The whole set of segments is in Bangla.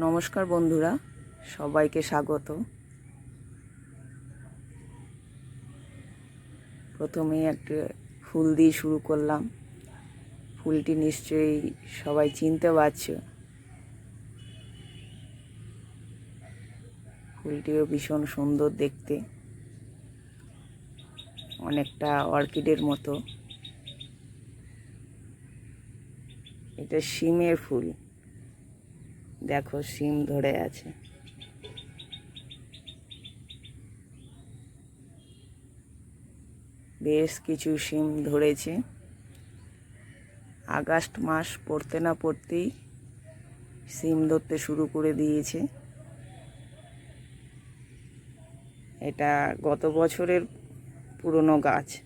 নমস্কার বন্ধুরা, সবাইকে স্বাগত। প্রথমে একটা ফুল দিয়ে শুরু করলাম। ফুলটি নিশ্চয়ই সবাই চিনতে পারছ। ফুলটিও ভীষণ সুন্দর দেখতে। অনেকটা অর্কিডের মতো। এটা শিমের ফুল। দেখো, শিম ধরে আছে। বেশ কিছু শিম ধরেছে। আগস্ট মাস পড়তে না পড়তেই সিম ধরতে শুরু করে দিয়েছে। এটা গত বছরের পুরনো গাছ।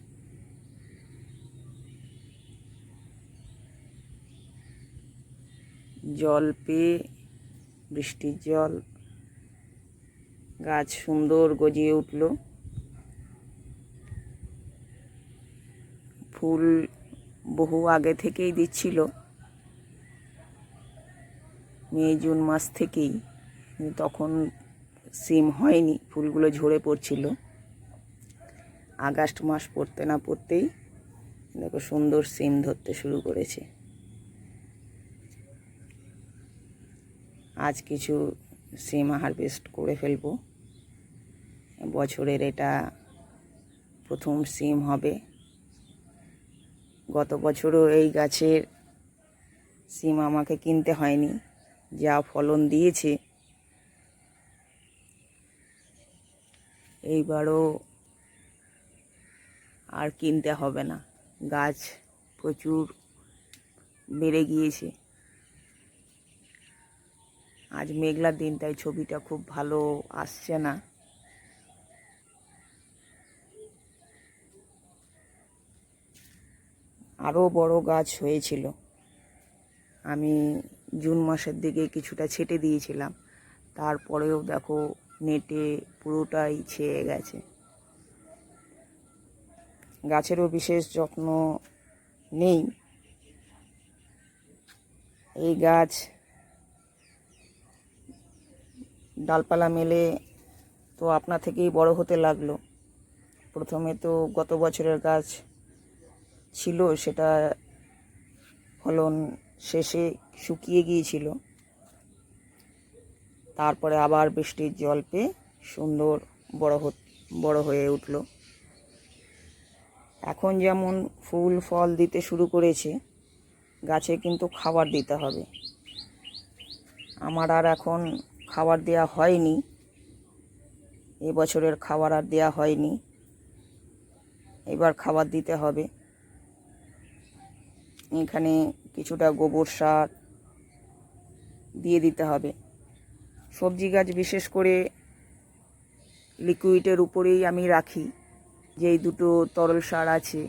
জল পেয়ে বৃষ্টির জল, গাছ সুন্দর গজিয়ে উঠল। ফুল বহু আগে থেকেই দিচ্ছিল। মে, জুন মাস থেকেই তখন সিম হয়নি, ফুলগুলো ঝরে পড়ছিল। আগস্ট মাস পড়তে না পড়তেই দেখো সুন্দর সিম ধরতে শুরু করেছে। আজ কিছু সিম হারভেস্ট করে ফেলব। বছরের এটা প্রথম সিম হবে। গত বছরও এই গাছের সিম আমাকে কিনতে হয়নি, যা ফলন দিয়েছে। এইবারও আর কিনতে হবে না। গাছ প্রচুর বেড়ে গিয়েছে। আজ মেঘলার দিন, তাই ছবিটা খুব ভালো আসছে না। আরও বড় গাছ হয়েছিল। আমি জুন মাসের দিকে কিছুটা ছেটে দিয়েছিলাম। তারপরেও দেখো নেটে পুরোটাই ছেয়ে গেছে। গাছেরও বিশেষ যত্ন নেই। এই গাছ ডালপালা মেলে তো আপনা থেকেই বড় হতে লাগল। প্রথমে তো গত বছরের গাছ ছিল, সেটা ফলন শেষে শুকিয়ে গিয়েছিল। তারপরে আবার বৃষ্টির জল পেয়ে সুন্দর বড় বড় হয়ে উঠল। এখন যেমন ফুল, ফল দিতে শুরু করেছে, গাছে কিন্তু খাবার দিতে হবে। আমার আর এখন খাবার দেওয়া হয়নি। এবছরের খাবার আর দেওয়া হয়নি। এবার খাবার দিতে হবে। এখানে কিছুটা গোবর সার দিয়ে দিতে হবে। সবজি গাছ বিশেষ করে লিকুইডের উপরেই আমি রাখি, যেই দুটো তরল সার আছে।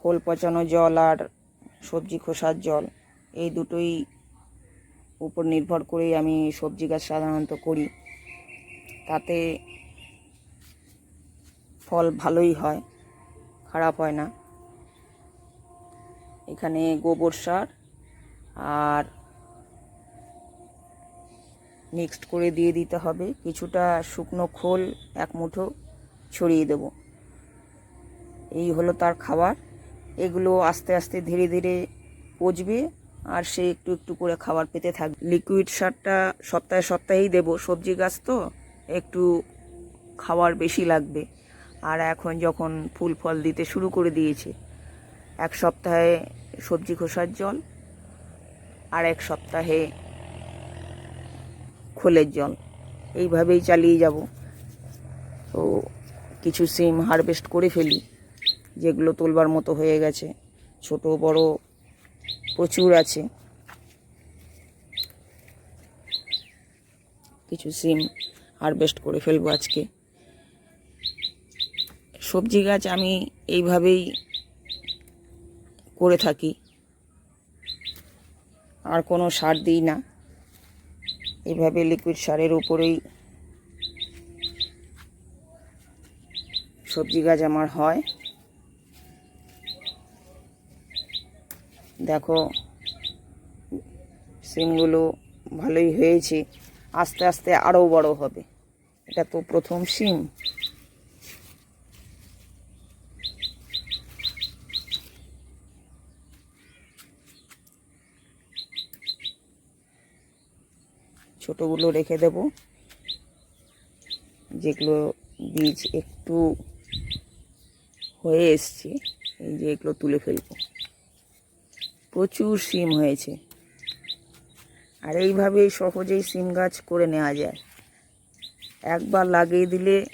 খোল পচানো জল আর সবজি খোসার জল, এই দুটোই উপর নির্ভর করেই আমি সবজি গাছ সাধারণত করি। তাতে ফল ভালোই হয়, খারাপ হয় না। এখানে গোবর সার আর মিক্সড করে দিয়ে দিতে হবে। কিছুটা শুকনো খোল, এক মুঠো ছড়িয়ে দেব। এই হলো তার খাবার। এগুলো আস্তে আস্তে ধীরে ধীরে পচবে আর সে একটু একটু করে খাবার পেতে থাকবে। লিকুইড সারটা সপ্তাহে সপ্তাহেই দেব। সবজি গাছ তো একটু খাবার বেশি লাগবে। আর এখন যখন ফুল ফল দিতে শুরু করে দিয়েছে, এক সপ্তাহে সবজি খোসার জল আর এক সপ্তাহে খোলের জল। এইভাবেই চালিয়ে যাব। তো কিছু সিম হারভেস্ট করে ফেলি। যেগুলো তোলবার মতো হয়ে গেছে। ছোট, বড় প্রচুর আছে। কিছু সিম হারভেস্ট করে ফেলব আজকে। সবজি গাছ আমি এইভাবেই করে থাকি। আর কোনো সার দিই না। এইভাবে লিকুইড সারের উপরেই সবজি গাছ আমার হয়। দেখো, সিমগুলো ভালোই হয়েছে, আস্তে আস্তে আরও বড় হবে। এটা তো প্রথম সিম। ছোটোগুলো রেখে দেব, যেগুলো বীজ একটু হয়ে এসছে, এই যে এগুলো তুলে ফেলব। প্রচুর সিম হয়েছে। আর এইভাবেই সহজেই সিম গাছ করে নেওয়া যায়। একবার লাগিয়ে দিলে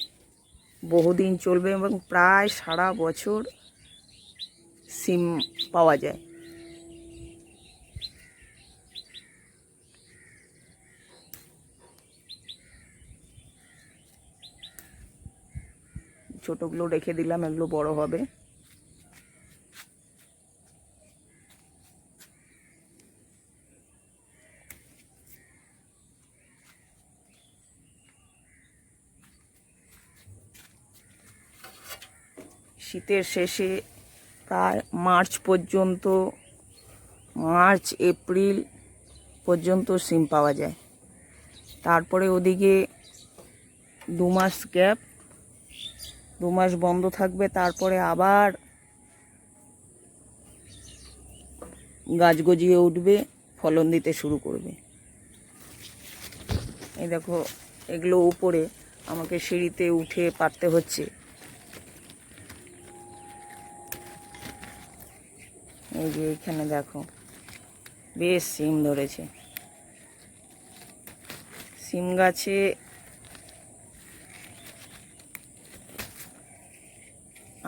বহুদিন চলবে এবং প্রায় সারা বছর সিম পাওয়া যায়। ছোটোগুলো রেখে দিলাম, এগুলো বড় হবে। শীতের শেষে প্রায় মার্চ পর্যন্ত, মার্চ, এপ্রিল পর্যন্ত সিম পাওয়া যায়। তারপরে ওদিকে দু মাস গ্যাপ, দু মাস বন্ধ থাকবে, তারপরে আবার গাছ গজিয়ে উঠবে, ফলন দিতে শুরু করবে। এই দেখো, এগুলো উপরে আমাকে সিঁড়িতে উঠে পারতে হচ্ছে। এই যে এখানে দেখো, বেশ সিম ধরেছে। সিম গাছে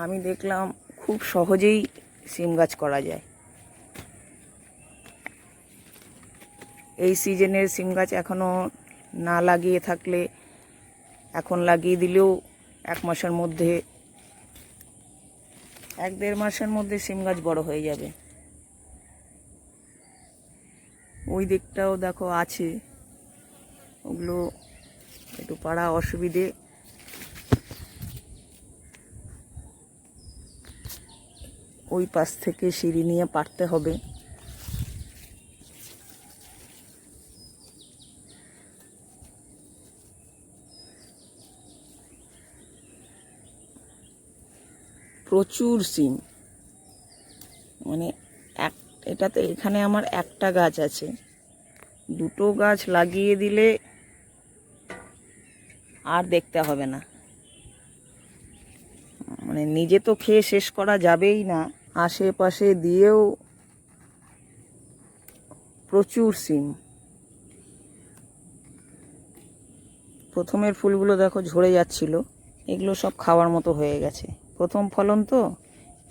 আমি দেখলাম খুব সহজেই সিম গাছ করা যায়। এই সিজনের সিম গাছ এখনও না লাগিয়ে থাকলে, এখন লাগিয়ে দিলেও এক মাসের মধ্যে এক দেড় মাসের মধ্যে সিম গাছ বড় হয়ে যাবে। ওই দিকটাও দেখো আছে। ওগুলো একটু পাড়া অসুবিধে। ওই পাশ থেকে সিঁড়ি নিয়ে পারতে হবে। প্রচুর সিম। মানে এক, এটাতে এখানে আমার একটা গাছ আছে। দুটো গাছ লাগিয়ে দিলে আর দেখতে হবে না। মানে নিজে তো খেয়ে শেষ করা যাবেই না। আশেপাশে দিয়েও প্রচুর সিম। প্রথমের ফুলগুলো দেখো ঝরে যাচ্ছিল। এগুলো সব খাওয়ার মতো হয়ে গেছে। প্রথম ফলন তো।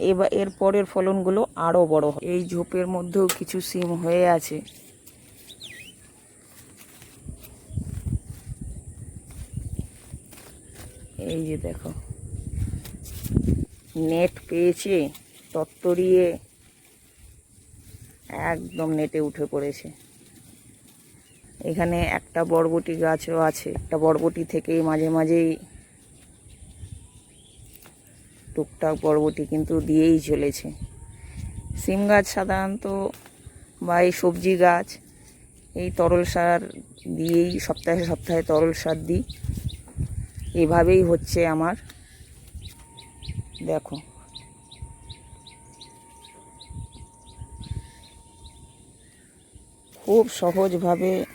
এবার এর পরের ফলনগুলো আরও বড় হবে এই ঝোপের মধ্যেও কিছু সিম হয়ে আছে। এই যে দেখো। নেট পেয়েছে তত্তরিয়ে একদম নেটে উঠে পড়েছে। এখানে একটা বরবটি গাছও আছে। একটা বরবটি থেকেই মাঝে মাঝেই টুকটাক বরবটি কিন্তু দিয়েই চলেছে। সিম গাছ সাধারণত বা এই সবজি গাছ, এই তরল সার দিয়েই সপ্তাহে সপ্তাহে তরল সার দিই। এভাবেই হচ্ছে আমার। দেখো। খুব সহজভাবে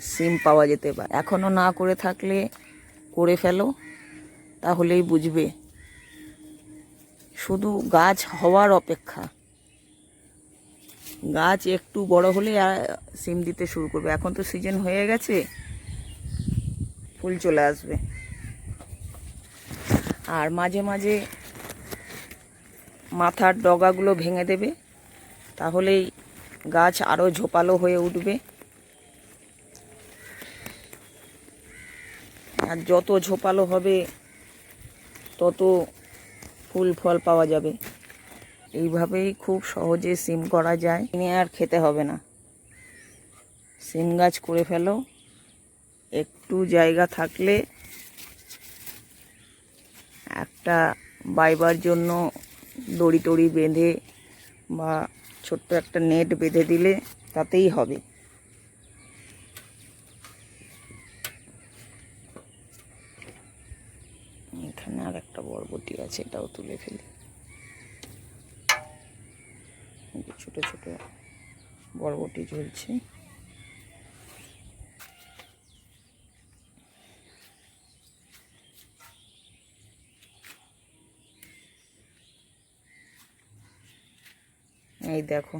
সিম পাওয়া যেতে পারে। এখনও না করে থাকলে করে ফেলো। তাহলেই বুঝবে। শুধু গাছ হওয়ার অপেক্ষা। গাছ একটু বড় হলে সিম দিতে শুরু করবে। এখন তো সিজন হয়ে গেছে, ফুল চলে আসবে। আর মাঝে মাঝে মাথার ডগাগুলো ভেঙে দেবে, তাহলেই গাছ আরও ঝোপালো হয়ে উঠবে। আর যত ঝোপালো হবে তত ফুল ফল পাওয়া যাবে। এইভাবেই খুব সহজে সিম করা যায়। কিনে আর খেতে হবে না। সিম গাছ করে ফেলো। একটু জায়গা থাকলে একটা বাইবার জন্য দড়ি টড়ি বেঁধে বা ছোট্ট একটা নেট বেঁধে দিলে তাতেই হবে এখানে আর একটা এটাও তুলে ফেলি। ছোট ছোট বরবটি ঝুলছে। এই দেখো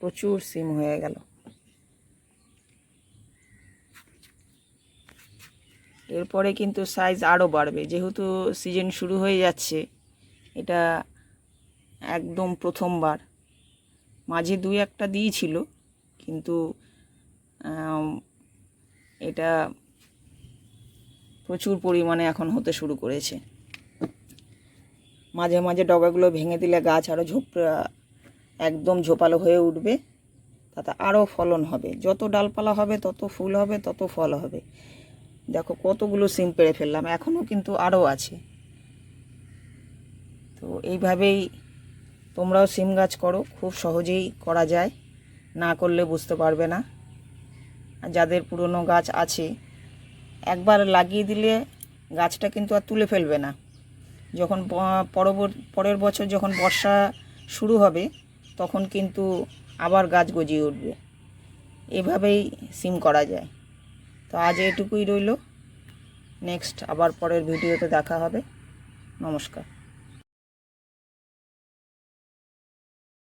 প্রচুর সিম হয়ে গেল। এরপরে কিন্তু সাইজ আরও বাড়বে। যেহেতু সিজন শুরু হয়ে যাচ্ছে, এটা একদম প্রথমবার। মাঝে দুই একটা দিয়েছিল, কিন্তু এটা প্রচুর পরিমাণে এখন হতে শুরু করেছে। মাঝে মাঝে ডগাগুলো ভেঙে দিলে গাছ আরও ঝোপড়া, একদম ঝোপালো হয়ে উঠবে। তাতে আরও ফলন হবে। যত ডালপালা হবে, তত ফুল হবে, তত ফল হবে। দেখো কতগুলো সিম পেড়ে ফেললাম এখনও কিন্তু আরও আছে। তো এইভাবেই তোমরাও সিম গাছ করো, খুব সহজেই করা যায়, না করলে বুঝতে পারবে না। যাদের পুরনো গাছ আছে, একবার লাগিয়ে দিলে গাছটা কিন্তু আর তুলে ফেলবে না। যখন প- পরবর, পরের বছর যখন বর্ষা শুরু হবে, তখন কিন্তু আবার গাছ গজিয়ে উঠবে। এভাবেই সিম করা যায়। তো আজ এটুকুই রইল। নেক্সট আবার পরের ভিডিওতে দেখা হবে। নমস্কার।